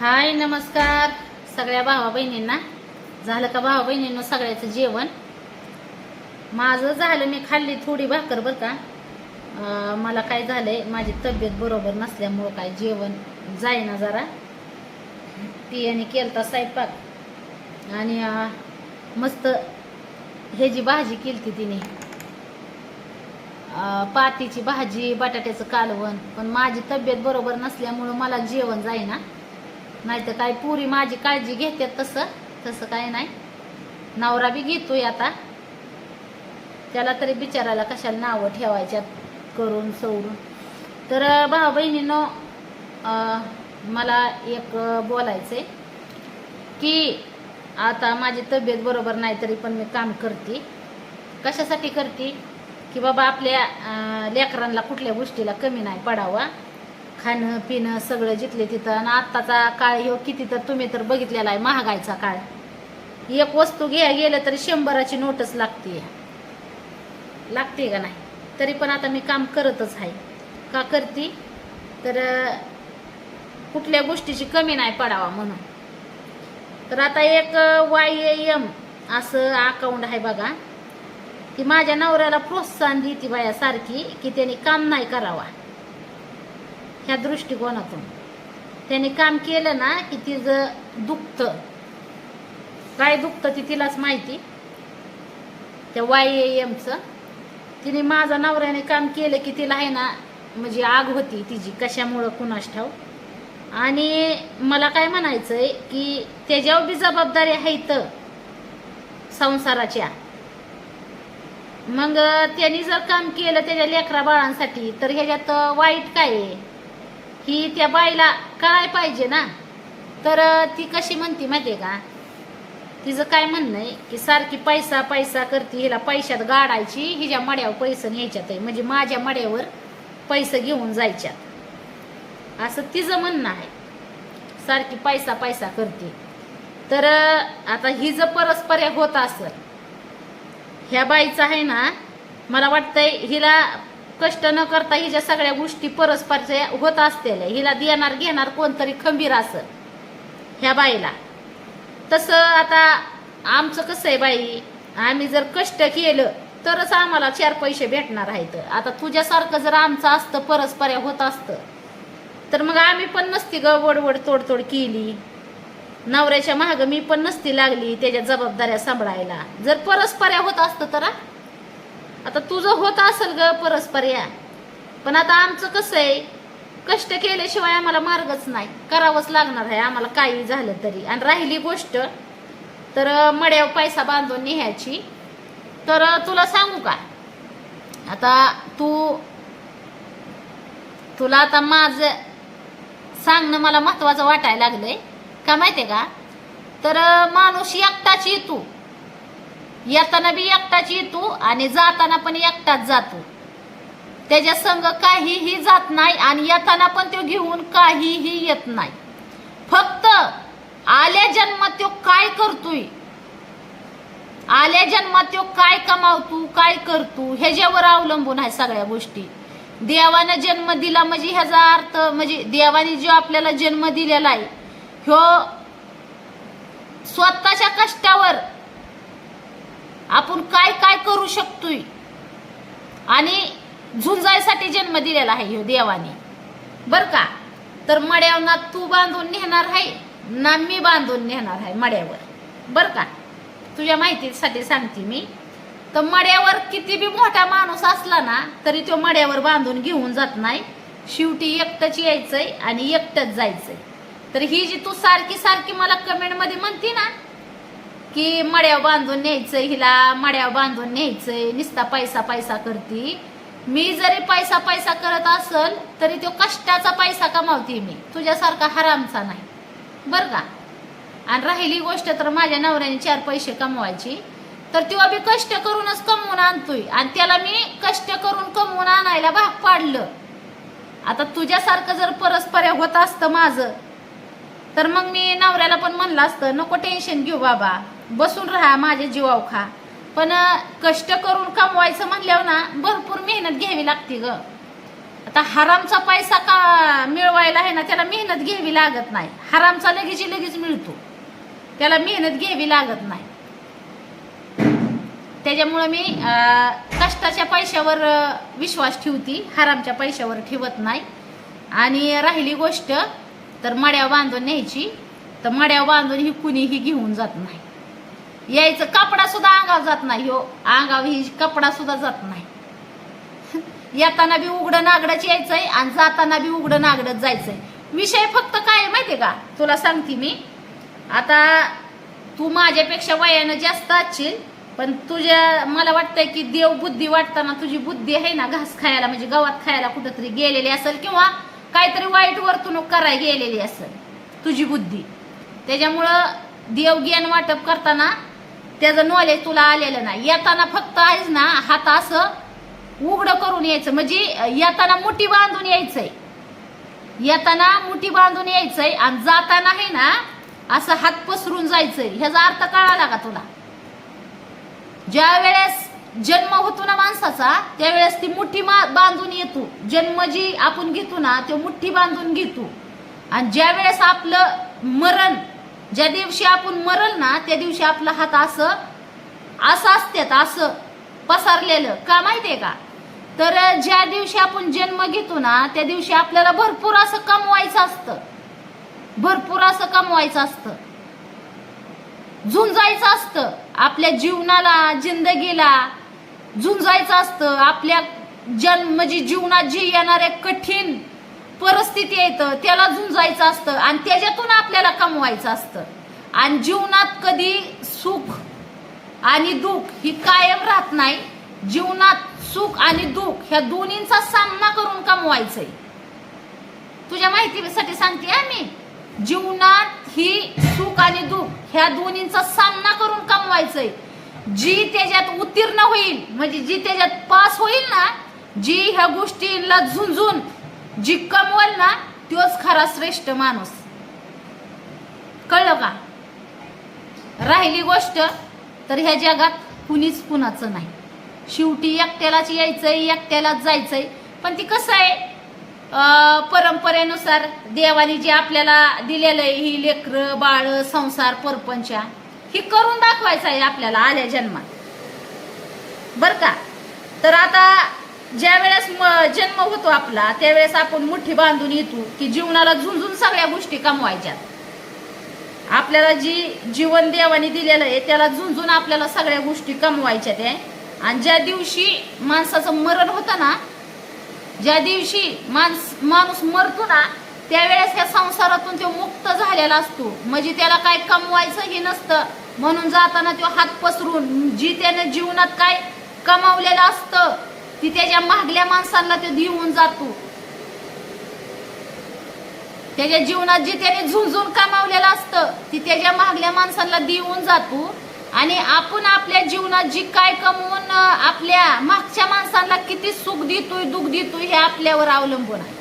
हाय नमस्कार. सगळ्या भावा बहिणींना झालं का भावा बहिणींना सगळ्याचं जेवण? माझं झालं मी खाल्ली थोडी भाकर बरं का. मला काय झालंय माझी तब्येत बरोबर नसल्यामुळं काय जेवण जाईना जरा. पियाने केलता स्वयंपाक. आणि मस्त हे जी भाजी केलती तिने. पातीची भाजी बटाट्याचं कालवण. पण माझी तब्येत बरोबर नसल्यामुळं मला जेवण जाईना. नाही तर काय पुरी माझी काळजी घेते तसं तसं काय नाही. नवरा बी घेतोय आता. त्याला तरी बिचारायला कशाला नावं ठेवायच्यात करून सोडून. तर भाऊ बहिणीनं मला एक बोलायचं बोलायचंय की आता माझी तब्येत बरोबर नाही तरी पण मी काम करते. कशासाठी करते? की बाबा आपल्या लेकरांना कुठल्या गोष्टीला कमी नाही पडावा. खाणं पिणं सगळं जिथले तिथं. आणि आत्ताचा काळ हो किती तर तुम्ही तर बघितलेला आहे महागाईचा काळ. एक वस्तू घ्या गेलं तरी शंभराची नोटच लागते लागते का नाही? तरी पण आता मी काम करतच आहे. का करते? तर कुठल्या गोष्टीची कमी नाही पडावा म्हणून. तर आता एक वाय एम असं अकाउंट आहे बघा. की माझ्या नवऱ्याला प्रोत्साहन देते बाया सारखी की त्याने काम नाही करावा. ह्या दृष्टिकोनातून. त्याने काम केलं ना की तिचं दुखतं. काय दुखतं ती तिलाच माहिती. त्या वाय एमचं तिने माझा नवऱ्याने काम केलं की तिला आहे ना म्हणजे आग होती तिची कशामुळं कुणास ठाव आणि मला काय म्हणायचंय की त्याच्यावर बी जबाबदारी आहेत संसाराच्या. मग त्यांनी जर काम केलं त्याच्या लेकरा बाळांसाठी तर ह्याच्यात वाईट काय आहे? की त्या बाईला काय पाहिजे ना? तर ती कशी म्हणते माहितीये का? तिचं काय म्हणणं आहे की सारखी पैसा पैसा करते हिला पैशात गाडायची हिच्या मड्यावर पैसे न्यायच्यात आहे. म्हणजे माझ्या मड्यावर पैसे घेऊन जायच्यात. असं तिचं म्हणणं आहे. सारखी पैसा पैसा करते. तर आता ही जर परस्पर होत असेल ह्या बाईचं आहे ना मला वाटतंय हिला कष्ट न करता हिच्या सगळ्या गोष्टी परस्परच्या होत असतील हिला देणार घेणार कोणतरी खंबीर असं ह्या बाईला. तसं आता आमचं कसं आहे बाई आम्ही जर कष्ट केलं तरच आम्हाला चार पैसे भेटणार आहेत. आता तुझ्यासारखं जर आमचं असतं परस्पर होत असतं तर मग आम्ही पण नसती ग वडवड तोडतोड केली. नवऱ्याच्या माग मी पण नसती लागली त्याच्या जबाबदाऱ्या सांभाळायला. जर परस्पर्या होत असतं तर? आता तुझं होत असेल ग परस्पर्या पण आता आमचं कसं आहे कष्ट केल्याशिवाय आम्हाला मार्गच नाही. करावंच लागणार आहे आम्हाला काही झालं तरी. आणि राहिली गोष्ट तर मड्यावर पैसा बांधून न्यायची. तर तुला सांगू का? आता तू तुला आता माझं सांगणं मला महत्वाचं वाटायला लागलंय. का माहितीये का? तर माणूस एकटाच येतो येताना बी एकटाच येतो आणि जाताना पण एकटाच जातो. त्याच्या संग काहीही जात नाही आणि येताना पण तो घेऊन काहीही येत नाही. फक्त आल्या जन्मात तो काय करतोय? आल्या जन्मात तो काय कमावतो काय करतो? ह्याच्यावर अवलंबून आहे सगळ्या गोष्टी. देवानं जन्म दिला म्हणजे ह्याचा अर्थ म्हणजे देवाने जो आपल्याला जन्म दिलेला आहे ह्यो स्वतःच्या कष्टावर आपण काय काय करू शकतोय? आणि झुंजायसाठी जन्म दिलेला आहे ह्यो देवाने. बर का? तर मड्यावर ना तू बांधून नेणार आहे ना मी बांधून नेणार आहे मड्यावर. बर का? तुझ्या माहितीसाठी सांगते मी. तर मड्यावर किती बी मोठा माणूस असला ना तरी तो मड्यावर बांधून घेऊन जात नाही. शेवटी एकटंच यायचंय आणि एकटंच जायचंय. तर ही जी तू सारखी सारखी मला कमेंटमध्ये म्हणते ना की मड्याव बांधून न्यायचंय हिला मड्याव बांधून न्यायचंय निस्ता पैसा पैसा करती. मी जरी पैसा पैसा करत असल तरी तो कष्टाचा पैसा कमावते मी. तुझ्यासारखा हरामचा नाही. बर का? आणि राहिली गोष्ट तर माझ्या नवऱ्याने चार पैसे कमवायची. तर तेव्हा मी कष्ट करूनच कमवून आणतोय. आणि त्याला मी कष्ट करून कमवून आणायला भाग पाडलं. आता तुझ्यासारखं जर परस्पर होत असतं माझं तर मग मी नवऱ्याला पण म्हणलं असतं नको टेन्शन घेऊ बाबा. बसून राहा माझ्या जीवाव खा. पण कष्ट करून कमवायचं म्हणल्यावर ना भरपूर मेहनत घ्यावी लागते ग. आता हरामचा पैसा का मिळवायला आहे ना त्याला मेहनत घ्यावी लागत नाही. हरामचा लगेच लगेच मिळतो. त्याला मेहनत घ्यावी लागत नाही. त्याच्यामुळं मी कष्टाच्या पैशावर विश्वास ठेवती हरामच्या पैशावर ठेवत नाही. आणि राहिली गोष्ट तर मड्या बांधून न्यायची. तर मड्या बांधून ही कुणीही घेऊन जात नाही. यायचं कपडा सुद्धा अंगावर जात नाही हो. अंगावर ही कपडा सुद्धा जात नाही. येताना बी उघडं नागडच यायचंय आणि जाताना बी उघडं नागडच जायचंय. विषय फक्त काय आहे माहितीये का? तुला सांगते मी. आता तू माझ्यापेक्षा वयानं जास्त असशील पण तुझ्या मला वाटतंय की देव बुद्धी वाटताना तुझी बुद्धी आहे ना घास खायला म्हणजे गवात खायला कुठंतरी गेलेली असेल किंवा काहीतरी वाईट वर्तणूक करायला गेलेली असेल तुझी बुद्धी. त्याच्यामुळं देव वाटप करताना त्याचं नॉलेज तुला आलेलं नाही. येताना फक्त आहेस ना हात असं उघडं करून यायचं. म्हणजे येताना मुठी बांधून यायचंय. येताना मुठी बांधून यायचंय आणि जाताना आहे ना असं हात पसरून जायचंय. ह्याचा अर्थ कळाला का तुला? ज्या वेळेस जन्म होतो ना माणसाचा त्यावेळेस ती मुठी मा- बांधून येतो. जन्म जी आपण घेतो ना ते मुठी बांधून घेतो. आणि ज्या वेळेस आपलं मरण ज्या दिवशी आपण मरल ना त्या दिवशी आपला हात असं असं असतात असं पसरलेलं. का माहितीये का? तर ज्या दिवशी आपण जन्म घेतो ना त्या दिवशी आपल्याला भरपूर असं कमवायचं असतं. भरपूर असं कमवायचं असतं. झुंजायचं असतं. आपल्या जीवनाला जिंदगीला झुंजायचं असतं. आपल्या जन्म म्हणजे जीवनात जी येणारे कठीण परिस्थिती येतं त्याला झुंजायचं असतं आणि त्याच्यातून आपल्याला कमवायचं असतं. आणि जीवनात कधी सुख आणि दुःख ही कायम राहत नाही. जीवनात सुख आणि दुःख ह्या दोन्हींचा सामना करून कमवायचंय. तुझ्या माहितीसाठी सांगते मी. जीवनात ही सुख आणि दुःख ह्या दोन्हींचा सामना करून कमवायचंय. जी त्याच्यात उत्तीर्ण होईल म्हणजे जी त्याच्यात पास होईल ना जी ह्या गोष्टीला झुंजून जी कमवल ना तोच खरा श्रेष्ठ माणूस. कळलं का? राहिली गोष्ट तर ह्या जगात कुणीच कुणाचं नाही. शेवटी एकट्यालाच यायचंय एकट्यालाच जायचंय. पण ती कसं आहे? परंपरेनुसार देवाने जे आपल्याला दिलेलं आहे ही लेकर बाळ संसार परपंचा ही करून दाखवायचं आहे आपल्याला आल्या जन्मात. बर का? तर आता ज्या वेळेस म- जन्म होतो आपला त्यावेळेस आपण मुठ्ठी बांधून येतो की जीवनाला झुंजून सगळ्या गोष्टी कमवायच्यात. आपल्याला जी जीवन देवाने दिलेलं आहे त्याला झुंजून आपल्याला सगळ्या गोष्टी कमवायच्या त्या आणि ज्या दिवशी माणसाचं मरण होतं ना ज्या दिवशी माणस माणूस मरतो ना त्यावेळेस ह्या संसारातून तो मुक्त झालेला असतो. म्हणजे त्याला काय कमवायचं हे नसतं. म्हणून जाताना तो हात पसरून जी त्याने जीवनात काय कमावलेलं असतं ती त्याच्या मागल्या माणसांना ते देऊन जातो. त्याच्या जीवनात जे त्याने झुंजून कमावलेलं असतं ती त्याच्या मागल्या माणसांना देऊन जातो. आणि आपण आपल्या जीवनात जी काय कमवून आपल्या मागच्या माणसांना किती सुख देतोय दुःख देतोय हे आपल्यावर अवलंबून आहे.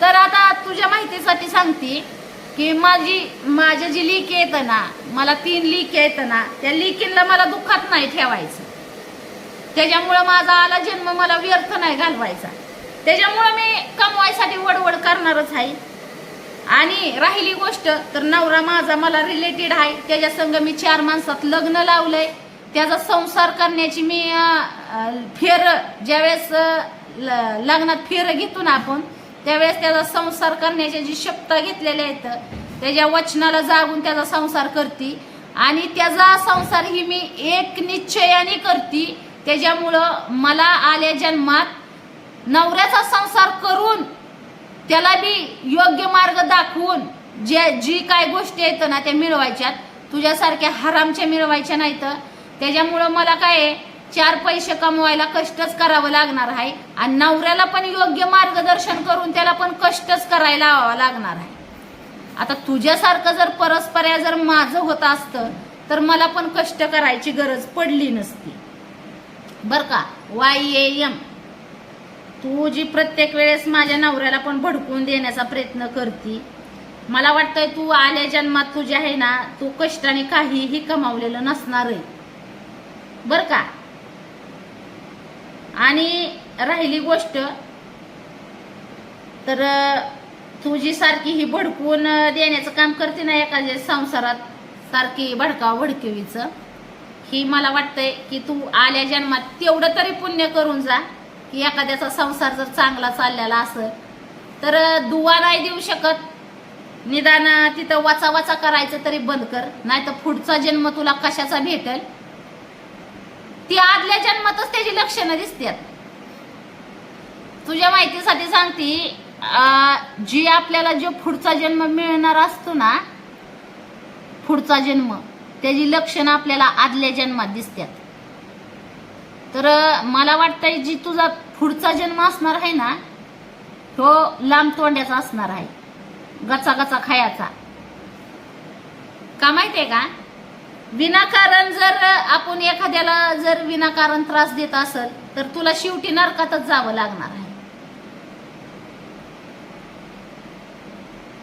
तर आता तुझ्या माहितीसाठी सांगते की माझी माझ्या जी लिक येतं ना मला तीन लिक येतं ना त्या लिकींना मला दुःखात नाही ठेवायचं. त्याच्यामुळं माझा आला जन्म मला व्यर्थ नाही घालवायचा. त्याच्यामुळं मी कमवायसाठी वडवड करणारच आहे. आणि राहिली गोष्ट तर नवरा माझा मला रिलेटेड आहे. त्याच्या संग मी चार माणसात लग्न लावलंय. त्याचा संसार करण्याची मी फेर ज्यावेळेस ल- लग्नात फेर घेतो ना आपण त्यावेळेस त्याचा संसार करण्याच्या जी शब्द घेतलेल्या आहेत त्याच्या वचनाला जागून त्याचा संसार करते. आणि त्याचा संसार ही मी एक निश्चयाने करते. त्याच्यामुळं मला आल्या जन्मात नवऱ्याचा संसार करून त्याला बी योग्य मार्ग दाखवून जे जी काय गोष्टी आहेत ना त्या मिळवायच्यात. तुझ्यासारख्या हरामच्या मिळवायच्या नाहीत. त्याच्यामुळं मला काय आहे, चार पैसे कमवायला कष्टच करावं लागणार आहे आणि नवऱ्याला पण योग्य मार्गदर्शन करून त्याला पण कष्टच करायला लावावं लागणार आहे. आता तुझ्यासारखं जर परस्पऱ्या जर माझं होत असतं तर मला पण कष्ट करायची गरज पडली नसती. बर का? वाय ए एम तू जी प्रत्येक वेळेस माझ्या नवऱ्याला पण भडकून देण्याचा प्रयत्न करती मला वाटतंय तू आल्या जन्मात तुझे आहे ना तू कष्टाने काहीही कमावलेलं नसणार आहे. बर का? आणि राहिली गोष्ट तर तुझी सारखी ही भडकून देण्याचं काम करते ना एखाद्या संसारात सारखी भडकाव भडकवीचं ही मला वाटतंय की तू आल्या जन्मात तेवढं तरी पुण्य करून जा की एखाद्याचा संसार जर चांगला चाललेला असेल तर दुवा नाही देऊ शकत. निदान तिथं वाचा वाचा करायचं तरी बंद कर नाही तर पुढचा जन्म तुला कशाचा भेटेल? ती आदल्या जन्मातच त्याची लक्षणं दिसतात तुझ्या माहितीसाठी सांगते जी आपल्याला जो पुढचा जन्म मिळणार असतो ना पुढचा जन्म त्याची लक्षणं आपल्याला आदल्या जन्मात दिसतात. तर मला वाटतंय जी तुझा पुढचा जन्म असणार आहे ना तो लांब तोंड्याचा असणार आहे. गचा गचा खायाचा. का माहितीये का? विनाकारण जर आपण एखाद्याला जर विनाकारण त्रास देत असेल तर तुला शेवटी नरकातच जावं लागणार आहे.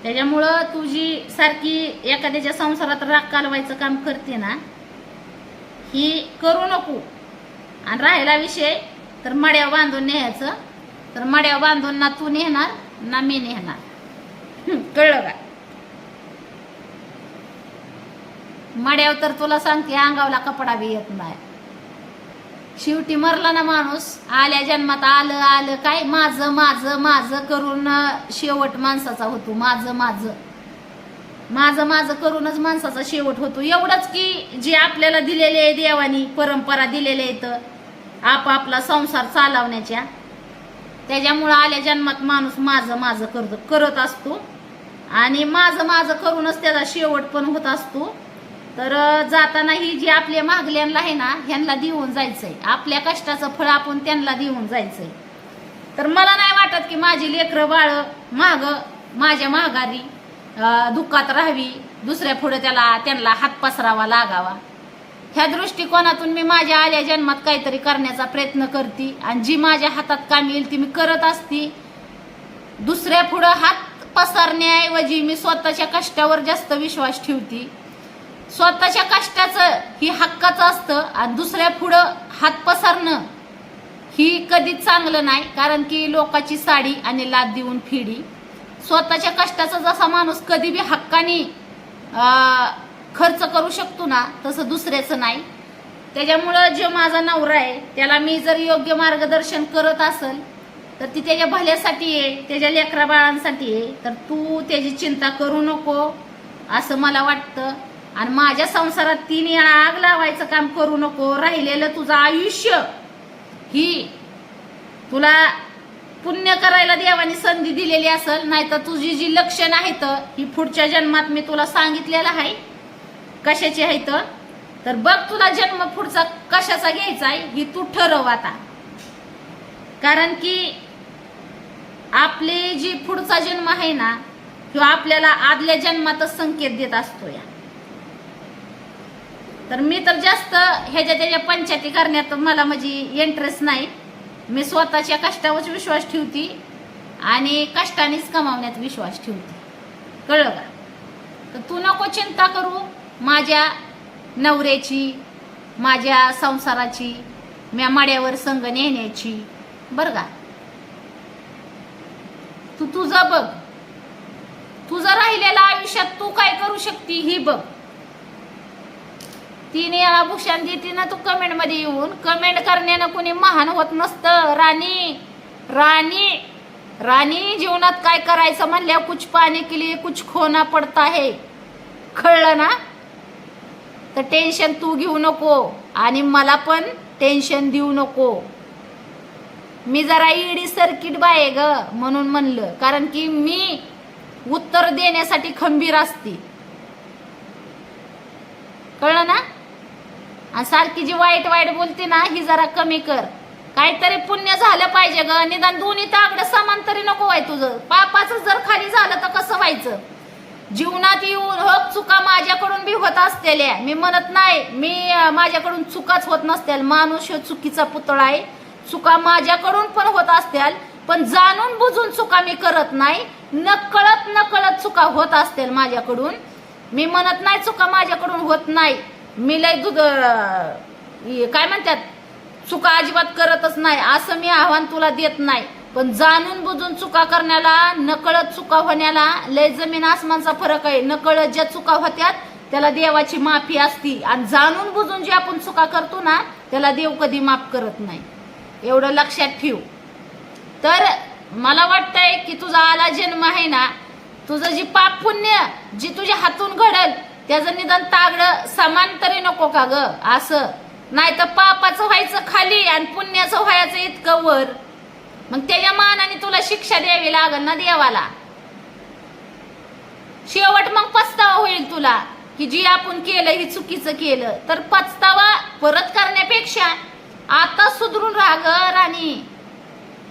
त्याच्यामुळं तुझी सारखी एखाद्याच्या संसारात राग कालवायचं काम करते ना ही करू नको. आणि राहिला विषय तर मड्या बांधून न्यायचं. तर मड्या बांधून ना तू नेहणार ना मी नेहणार कळलं का? मड्यावर तर तुला सांगते अंगावला कपडा बी येत नाही. शेवटी मरला ना माणूस. आल्या जन्मात आलं आलं काय? माझं माझं माझं करून शेवट माणसाचा होतो. माझं माझं. माझं माझं करूनच माणसाचा शेवट होतो. एवढंच की जे आपल्याला दिलेले आहे देवानी परंपरा दिलेल्या आहेत आपापला संसार चालवण्याच्या त्याच्यामुळं आल्या जन्मात माणूस माझं माझं करत करत असतो. आणि माझं माझं करूनच त्याचा शेवट पण होत असतो. तर जाताना ही जी आपल्या मागल्यांना आहे ना ह्यांना देऊन जायचंय. आपल्या कष्टाचं फळ आपण त्यांना देऊन जायचंय. तर मला नाही वाटत की माझी लेकरं बाळ माग माझ्या माघारी दुःखात राहावी दुसऱ्या पुढे त्याला त्यांना हात पसरावा लागावा. ह्या दृष्टिकोनातून मी माझ्या आल्या जन्मात काहीतरी करण्याचा प्रयत्न करते आणि जी माझ्या हातात काम येईल ती मी करत असती. दुसऱ्या पुढं हात पसरण्याऐवजी मी स्वतःच्या कष्टावर जास्त विश्वास ठेवते. स्वतःच्या कष्टाचं ही हक्काचं असतं आणि दुसऱ्या पुढं हात पसरणं ही कधीच चांगलं नाही कारण की लोकाची साडी आणि लाद देऊन फिडी. स्वतःच्या कष्टाचा जसा माणूस कधी बी हक्काने खर्च करू शकतो ना तसं दुसऱ्याचं नाही. त्याच्यामुळं जो माझा नवरा आहे त्याला मी जर योग्य मार्गदर्शन करत असेल तर ती त्याच्या भल्यासाठी आहे त्याच्या लेकरा बाळांसाठी आहे तर तू त्याची चिंता करू नको असं मला वाटतं. आणि माझ्या संसारात तीन वेळा आग लावायचं काम करू नको राहिलेलं तुझं आयुष्य. ही तुला पुण्य करायला देवाने संधी दिलेली असेल नाही तर तुझी जी लक्षणं आहेत ही पुढच्या जन्मात मी तुला सांगितलेलं आहे. कशाची आहेत? तर बघ तुला जन्म पुढचा कशाचा घ्यायचा आहे ही तू ठरव आता. कारण की आपले जी पुढचा जन्म आहे ना तो आपल्याला आदल्या जन्मातच संकेत देत असतो या. तर मी तर जास्त ह्याच्या त्याच्या पंचायती करण्यात मला म्हणजे इंटरेस्ट नाही. मी स्वतःच्या कष्टावर विश्वास ठेवती आणि कष्टानेच कमावण्यात विश्वास ठेवते. कळलं का? तर तू नको चिंता करू. माझ्या नवऱ्याची माझ्या संसाराची म्या माड्यावर संग नेण्याची. बरं का? तू तुझं बघ. तुझं राहिलेलं आयुष्यात तू काय करू शकती ही बघ. तिने याला भूषण देते ना तू कमेंटमध्ये येऊन कमेंट करण्यानं कुणी महान होत नसतं. राणी राणी राणी जीवनात काय करायचं म्हणल्या कुछ पाणी के लिए कुछ खोना पडता है कळलं ना? तर टेन्शन तू घेऊ नको आणि मला पण टेन्शन देऊ नको. मी जरा ईडी सर्किट बाय ग म्हणून म्हणलं. कारण की मी उत्तर देण्यासाठी खंबीर असते. कळलं ना? आणि सारखी जी वाईट वाईट बोलते ना ही जरा कमी कर. काहीतरी पुण्य झालं पाहिजे ग. निदान दोन्ही तागड समान तरी नको व्हाय तुझं. पापाचं जर खाली झालं तर कसं व्हायचं? जीवनात येऊन हो चुका माझ्याकडून बी होत असलेल्या मी म्हणत नाही मी माझ्याकडून चुकाच होत नसतील माणूस ह्यो चुकीचा पुतळा आहे. चुका माझ्याकडून पण होत असतील पण जाणून बुजून चुका मी करत नाही. नकळत नकळत चुका होत असतील माझ्याकडून. मी म्हणत नाही चुका माझ्याकडून होत नाही. मी लय दूध काय म्हणतात चुका अजिबात करतच नाही. असं मी आव्हान तुला देत नाही. पण जाणून बुजून चुका करण्याला नकळत चुका होण्याला लय जमीन आसमानचा फरक आहे. नकळत ज्या चुका होत्यात त्याला देवाची माफी असती. आणि जाणून बुजून जे आपण चुका करतो ना त्याला देव कधी माफ करत नाही. एवढं लक्षात ठेव. तर मला वाटतंय की तुझा आला जन्म आहे ना तुझं जी पाप पुण्य जी तुझ्या हातून घडल त्याचं निदान तागड समान तरी नको का ग? असं. नाही तर पापाचं व्हायचं खाली आणि पुण्याचं व्हायचं इतकं वर. मग त्याच्या मानाने तुला शिक्षा द्यावी लागल ना देवाला? शेवट मग पस्तावा होईल तुला की जी आपण केलं ही चुकीचं केलं. तर पचतावा परत करण्यापेक्षा आता सुधरून राहा ग राणी.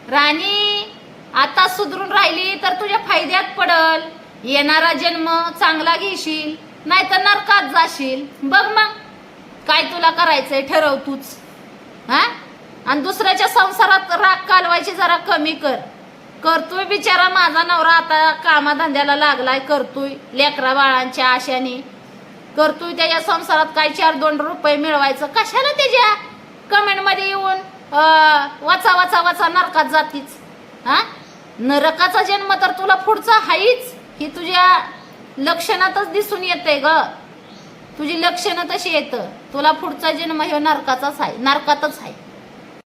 राणी आता सुधरून राहिली तर तुझ्या फायद्यात पडल. येणारा जन्म चांगला घेशील. नाही तर नरकात जाशील. बघ मग. काय तुला करायचंय ठरव तूच. हा? आणि दुसऱ्याच्या संसारात राग कालवायची जरा कमी कर. करतोय बिचारा माझा नवरा आता कामाधंद्याला लागलाय करतोय. लेकरा बाळांच्या आशाने. करतोय त्याच्या संसारात काय चार दोन रुपये मिळवायचं? कशाला त्याच्या कमेंटमध्ये येऊन वाचा वाचा वाचा नरकात जातीच? हा? नरकाचा जन्म तर तुला पुढचा हाईच ही तुझ्या लक्षणातच दिसून येते ग. तुझी लक्षणं तशी येतं. तुला पुढचा जन्म हे नरकाचाच आहे नरकातच आहे.